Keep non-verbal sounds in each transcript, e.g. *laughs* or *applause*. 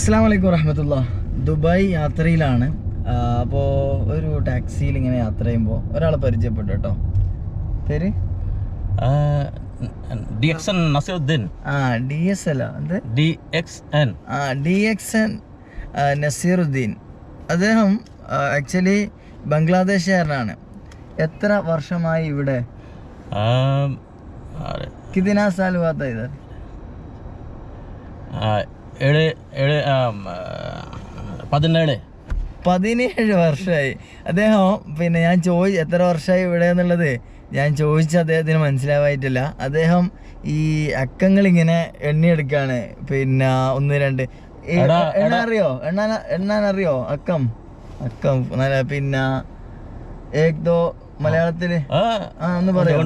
അസ്സാം വലൈക്കും വറഹമത്തുള്ള ദുബായ് യാത്രയിലാണ്. അപ്പോൾ ഒരു ടാക്സിയിൽ ഇങ്ങനെ യാത്ര ചെയ്യുമ്പോൾ ഒരാളെ പരിചയപ്പെട്ടു കേട്ടോ. പേര്? D X N Nasiruddin. ആ ഡി എസ് അല്ല എന്ത്? D X N. ആ ഡി എക്സ് എൻ നസീറുദ്ദീൻ. അദ്ദേഹം ആക്ച്വലി ബംഗ്ലാദേശുകാരനാണ്. എത്ര വർഷമായി ഇവിടെ? കിതിനാ സാൽ ബാത്ത ഏഴ് ഏഴ് പതിനേഴ്. പതിനേഴ് വർഷമായി അദ്ദേഹം പിന്നെ ഞാൻ ചോദി എത്ര വർഷമായി ഇവിടെ എന്നുള്ളത് ഞാൻ ചോദിച്ച അദ്ദേഹത്തിന് മനസ്സിലാവായിട്ടില്ല. അദ്ദേഹം ഈ അക്കങ്ങൾ ഇങ്ങനെ എണ്ണിയെടുക്കാണ്. പിന്നെ ഒന്ന് രണ്ട്. എണ്ണ അറിയോ എണ്ണാൻ എണ്ണാൻ അറിയോ അക്കം. അക്കം നല്ല പിന്നെ ഏക്തോ മലയാളത്തിൽ. ആ, ഒന്ന് പറയോ.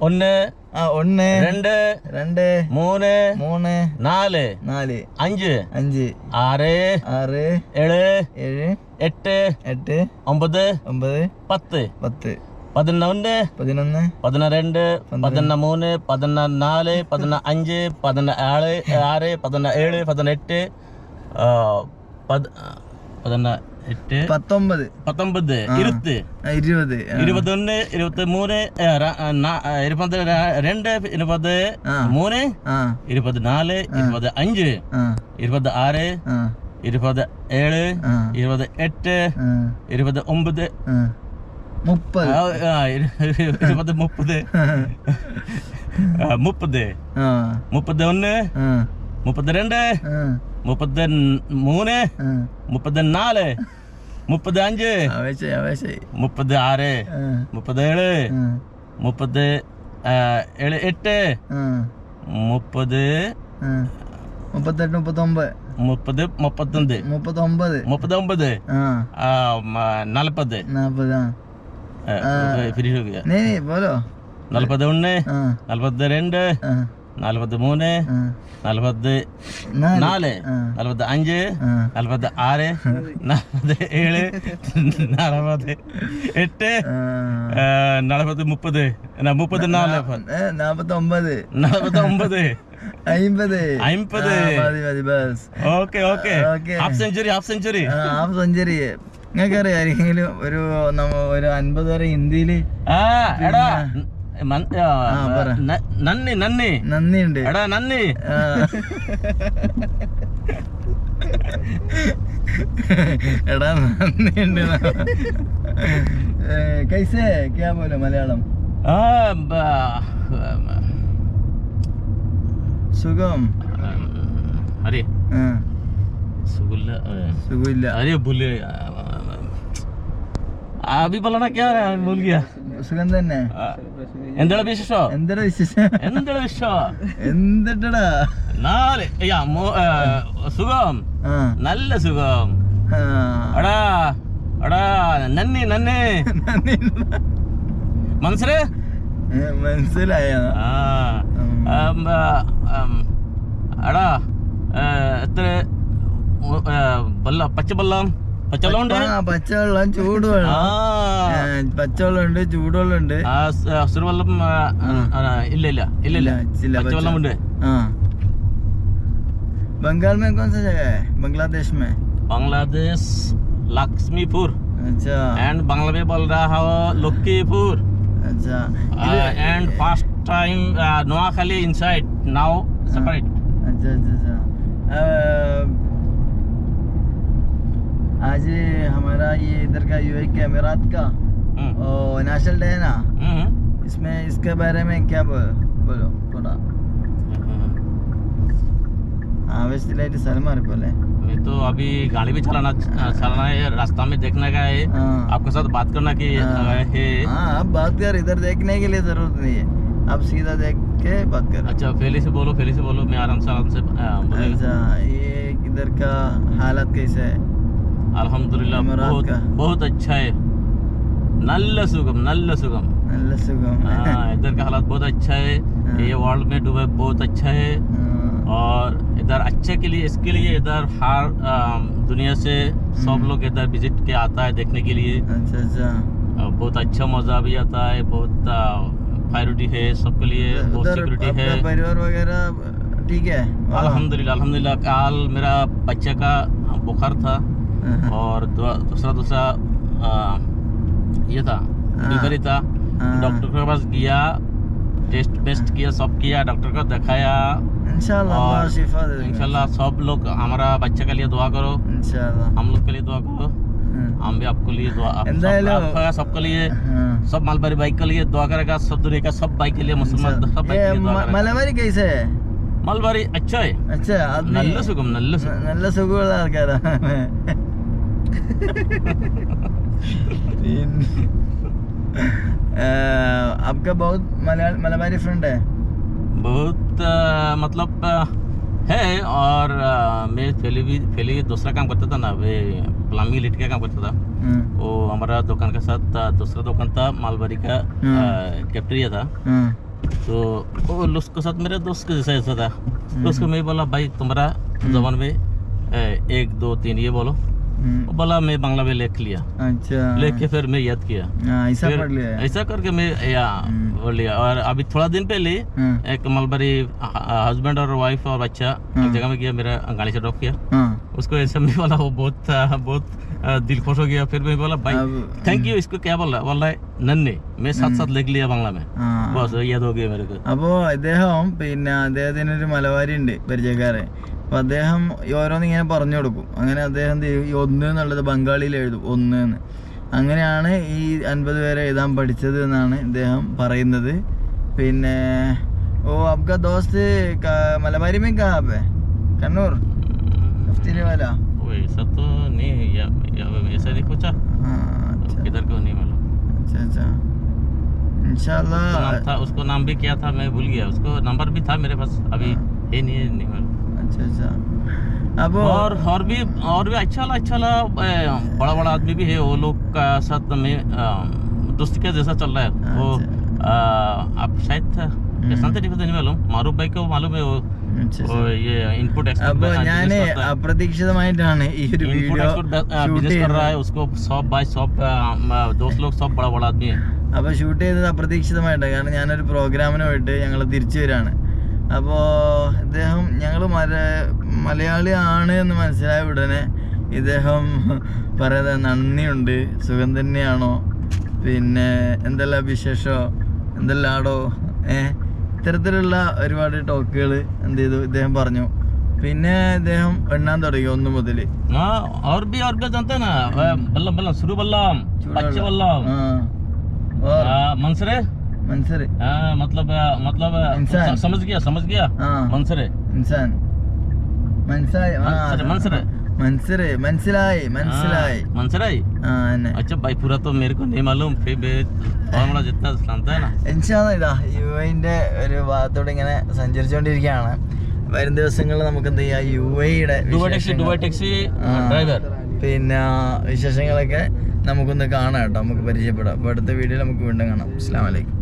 ഒന്ന് ആ ഒന്ന് രണ്ട് രണ്ട് മൂന്ന് മൂന്ന് നാല് നാല് അഞ്ച് അഞ്ച് ആറ് ആറ് ഏഴ് ഏഴ് എട്ട് എട്ട് ഒമ്പത് ഒമ്പത് പത്ത് പത്ത് പതിനൊന്ന് പതിനൊന്ന് പതിനെരണ്ട് പതിന മൂന്ന് പതിന നാല് പതിന അഞ്ച് പതിന ഏഴ് ആറ് പതിന ഏഴ് പതിനെട്ട് ആ, പത്- പതിന എട്ട് പത്തൊമ്പത് പത്തൊമ്പത് ഇരുപത് ആ, ഇരുപത് ആ. ഇരുപത്തൊന്ന് ഇരുപത്തി മൂന്ന് ആ, ര- ആ, നാ- ആ, ഇരുപത് ര- രണ്ട് ഇരുപത് ആ. മൂന്ന് ആ ഇരുപത് നാല് ഇരുപത് അഞ്ച് ആ ഇരുപത് ആറ് ആ ഇരുപത് ഏഴ് ആ ഇരുപത് എട്ട് ആ, ഇരുപത് ഒമ്പത് ആ. മുപ്പത് ആ, ആ, ഇരു- ഇരുപത് മുപ്പത് ആ, മുപ്പത് ആ മുപ്പത്തി ഒന്ന് ആ മുപ്പത്തി രണ്ട് ആ മുപ്പത്തി മൂന്ന് ആ മുപ്പത്തി നാല് മുപ്പത്തി അഞ്ച് ആവേശായി ആവേശായി മുപ്പത്തി ആറ് ആ മുപ്പത്തി ഏഴ് ആ മുപ്പത്തി ആ, ഏഴ് എട്ട് ആ മുപ്പത് ആ മുപ്പത്തെട്ട് മുപ്പത്തൊമ്പത് മുപ്പത് മുപ്പത്തൊന്ന് മുപ്പത്തൊമ്പത് മുപ്പത്തി ഒമ്പത് ആ ആ, മ- നാൽപ്പത് നാൽപ്പത് ആ ആ, finish ആക്കിയ. നീ നീ പോലോ നാൽപ്പത്തി ഒന്ന് ആ നാൽപ്പത്തി രണ്ട് ആ നാൽപ്പത്തി മൂന്ന് നാൽപ്പത്തി നാല്. നാൽപ്പത്തി അഞ്ച് നാൽപ്പത്തി ആറ് *laughs* നാൽപ്പത്തി ഏഴ് നാൽപ്പത്തി എട്ട് നാൽപ്പത്തി മുപ്പത്. മുപ്പത്തി നാല് നാൽപ്പത്തി ഒമ്പത് നാൽപ്പത്തി *laughs* ഒമ്പത് അമ്പത് okay okay. Half century half century. Half century. നിങ്ങൾക്ക് അറിയാം ആരെങ്കിലും ഒരു നമ്മ ഒരു അൻപത് വരെ ഹിന്ദിയിൽ ആ എടാ നന്ദി നന്ദി നന്ദി. ഉണ്ട് എടാ നന്ദി. എടാ നന്ദി ഉണ്ട് *laughs* കൈസേ ക്യാ പോലെ മലയാളം? സുഖം. അറിയ സുഖമില്ല സുഖമില്ല. അറിയ പുല്ല്. സുഖം നല്ല സുഖം. അടാ അടാ നന്ദി നന്ദി. മനസ്സിൽ മനസ്സിലായ? അടാ എത്ര ബല്ല വെള്ളം പച്ചവെള്ളം പച്ചവെള്ളം ഉണ്ട് ആ പച്ചവെള്ളം ചൂടുവെള്ളം ആ ഏ, പച്ചവെള്ളം ഉണ്ട് ചൂടുവെള്ളം ഉണ്ട് ആ സ്- സുടുവെള്ളം ആ, ആ, ഇല്ല ഇല്ല ഇല്ല ഇല്ല ഇല്ല, പച്ചവെള്ളം ഉണ്ട് हाँ बंगाल में कौन सा जगह है बांग्लादेश में बांग्लादेश लक्ष्मीपुर अच्छा एंड बांग्ला में बोल रहा हो लक्कीपुर अच्छा and first time Noakhali inside now separate अच्छा अच्छा अच्छा अ, आज हमारा ये इधर का यू के अमीरात का हाँ। और नेशनल डे है ना? हाँ, हाँ। इसमें इसके बारे में क्या बोल बोलो। थोड़ा हाँ वैसे तो लाइट सलमार बोले मैं तो अभी गाड़ी भी चलाना चलाना है रास्ता में देखने का है। आपके साथ बात करना की आप बात कर इधर देखने के लिए ज़रूरत नहीं है। आप सीधा देख के बात कर। अच्छा फेले से बोलो फेले से बोलो मैं आराम से आराम से अच्छा ये इधर का हालत कैसे है? अल्हम्दुलिल्लाह अमरात बहुत का। बहुत अच्छा है നല്ല സുഖം നല്ല സുഖം നല്ല സുഖം हाँ, इधर का हालात बहुत अच्छा है हाँ। ये वर्ल्ड में दुबई बहुत अच्छा है हाँ, और इधर अच्छे के लिए इसके लिए इधर हर अम, दुनिया से सब लोग इधर विजिट के आता है देखने के लिए अच्छा अच्छा अ, बहुत अच्छा मजा भी आता है बहुत प्रायोरिटी है सबके लिए बहुत उधर सिक्योरिटी है आपका परिवार वगैरह ठीक है वाह। अल्हम्दुलिल्लाह अल्हम्दुलिल्लाह काल मेरा बच्चे का बुखार था हाँ, हाँ, और दू- दूसरा दूसरा आ, ये था डिलीवरी था हाँ। डॉक्टर के पास गया टेस्ट टेस्ट किया सब किया डॉक्टर को दिखाया इंशाल्लाह और अल्लाह शिफा दे देगा। इंशाल्लाह सब लोग हमारा बच्चे के लिए दुआ करो इंशाल्लाह हम लोग के लिए दुआ करो हाँ, हम भी आपके लिए दुआ आप- सब- എന്തായാലും- आपका सबके लिए हाँ। सब मालबारी बाइक के लिए दुआ करेगा सब दुनिया का सब बाइक के लिए मुसलमान सब बाइक ये के लिए दुआ म- करेगा മലബാരി कैसे है मालबारी अच्छा है अच्छा आदमी നല്ല സുഖം നല്ല സുഖം ന- നല്ല സുഖമുള്ള ആൾക്കാരാണ് तीन आपका बहुत मलबारी फ्रेंड है बहुत आ, मतलब आ, है और आ, मैं पहले भी पहले दूसरा काम करता था ना वे प्लम्बिंग लिट का काम करता था वो हमारा दुकान के साथ दूसरा दुकान था मालबारी का कैप्टेरिया था तो वो उसके साथ मेरे दोस्त के जैसा ऐसा था तो उसको मैं बोला भाई तुम्हारा जबान में एक दो तीन ये बोलो बोला मैं बांग्ला में लिख लिया अच्छा लेके फिर मैं याद किया हाँ, ऐसा फिर पढ़ लिया है ऐसा करके मैं या हम्म। बोल लिया और अभी थोड़ा दिन पहले हाँ, एक मलबरी हस्बैंड और वाइफ और बच्चा हाँ। एक जगह में गया मेरा गाड़ी से ड्रॉप किया हाँ, उसको ऐसे मैं बोला वो बहुत आ, बहुत आ, दिल खुश हो गया फिर मैं बोला भाई अब थैंक यू इसको क्या बोला बोला नन्ने मैं साथ साथ लिख लिया बांग्ला में हाँ बस याद हो गया मेरे को അപ്പോ ഇദ്ദേഹം പിന്നെ അദ്ദേഹത്തിന് ഒരു മലബാരി ഉണ്ട് പരിചയക്കാരൻ അപ്പൊ അദ്ദേഹം ഈ ഓരോന്ന് ഇങ്ങനെ പറഞ്ഞു കൊടുക്കും അങ്ങനെ അദ്ദേഹം എന്ത് ചെയ്യും? ഈ ഒന്ന് എന്നുള്ളത് ബംഗാളിയിൽ എഴുതും ഒന്ന് എന്ന് അങ്ങനെയാണ് ഈ അൻപത് പേരെ എഴുതാൻ പഠിച്ചത് എന്നാണ് ഇദ്ദേഹം പറയുന്നത് പിന്നെ ഓ അബ്ക ദോസ്ത് ക- മലബാരി में कहाँ पे कन्नूर मुफ्ती वाला वैसा तो नहीं है या, या, ऐसा नहीं पूछा हाँ अच्छा किधर को नहीं मालूम अच्छा अच्छा इंशाल्लाह उसका नाम था उसको नाम भी क्या था मैं भूल गया उसको नंबर भी था मेरे पास अभी है नहीं है नहीं मालूम अच्छा अच्छा अब और और भी और भी अच्छा वाला अच्छा वाला अ, बड़ा बड़ा आदमी भी है वो लोग का साथ में अ, दोस्ती का जैसा चल रहा है वो अ, आप शायद था कैसा था नहीं पता नहीं मालूम मारूफ भाई को मालूम है वो अच्छा वो ये इनपुट അപ്പൊ ഞാന് അപ്രതീക്ഷിതമായിട്ടാണ് ഈ ഒരു input video export shoot business कर रहा ചെയ്തത് है उसको सब भाई सब अ, म- दोस्त लोग सब बड़ा बड़ा आदमी है അപ്പൊ ഷൂട്ട് ചെയ്തത് അപ്രതീക്ഷിതമായിട്ടാണ് കാരണം ഞാനൊരു പ്രോഗ്രാമിന് പോയിട്ട് ഞങ്ങൾ തിരിച്ചു വരാണ് അപ്പോൾ ഇദ്ദേഹം ഞങ്ങൾ മല മലയാളി ആണ് എന്ന് മനസ്സിലായ ഉടനെ ഇദ്ദേഹം പറയുന്നത് നന്ദിയുണ്ട് സുഖം തന്നെയാണോ? പിന്നെ എന്തെല്ലാം വിശേഷമോ എന്തെല്ലാടോ? ഏ? ഇത്തരത്തിലുള്ള ഒരുപാട് ടോക്കുകൾ എന്ത് ചെയ്തു? ഇദ്ദേഹം പറഞ്ഞു. പിന്നെ ഇദ്ദേഹം എണ്ണാൻ തുടങ്ങി ഒന്ന് മുതൽ हाँ और भी और भी जानते हैं ना अ, बल्लम बल्लम शुरू बल्लम बच्चे बल्लम ആ और अ, मंसरे മനസ്സിലായി हाँ, मतलब अ, मतलब अ, इंसान। स- समझ गया समझ गया ആ मंसरे ഇൻസാൻ മനസ്സിലായി ആ, മനസ്സിലായി, മനസ്സിലായി. മനസ്സിലായി മനസ്സിലായി മനസ്സിലായി हाँ, मंसराई ആ എന്നെ अच्छा भाई पूरा तो मेरे को नहीं मालूम फिर भी थोड़ा मोड़ा जितना जानता है ना ഇൻഷാല്ല ഇതാ യു ഐന്റെ ഒരു ഭാഗത്തൂടെ ഇങ്ങനെ സഞ്ചരിച്ചുകൊണ്ടിരിക്കുകയാണ് വരും ദിവസങ്ങളിൽ നമുക്ക് എന്ത് ചെയ്യാം യു ഐയുടെ Dubai taxi Dubai taxi driver പിന്നെ വിശേഷങ്ങളൊക്കെ നമുക്കൊന്ന് കാണാം കേട്ടോ നമുക്ക് പരിചയപ്പെടാം അപ്പോൾ അടുത്ത വീഡിയോയിൽ നമുക്ക് വീണ്ടും കാണാം അസ്സാം വലൈക്കും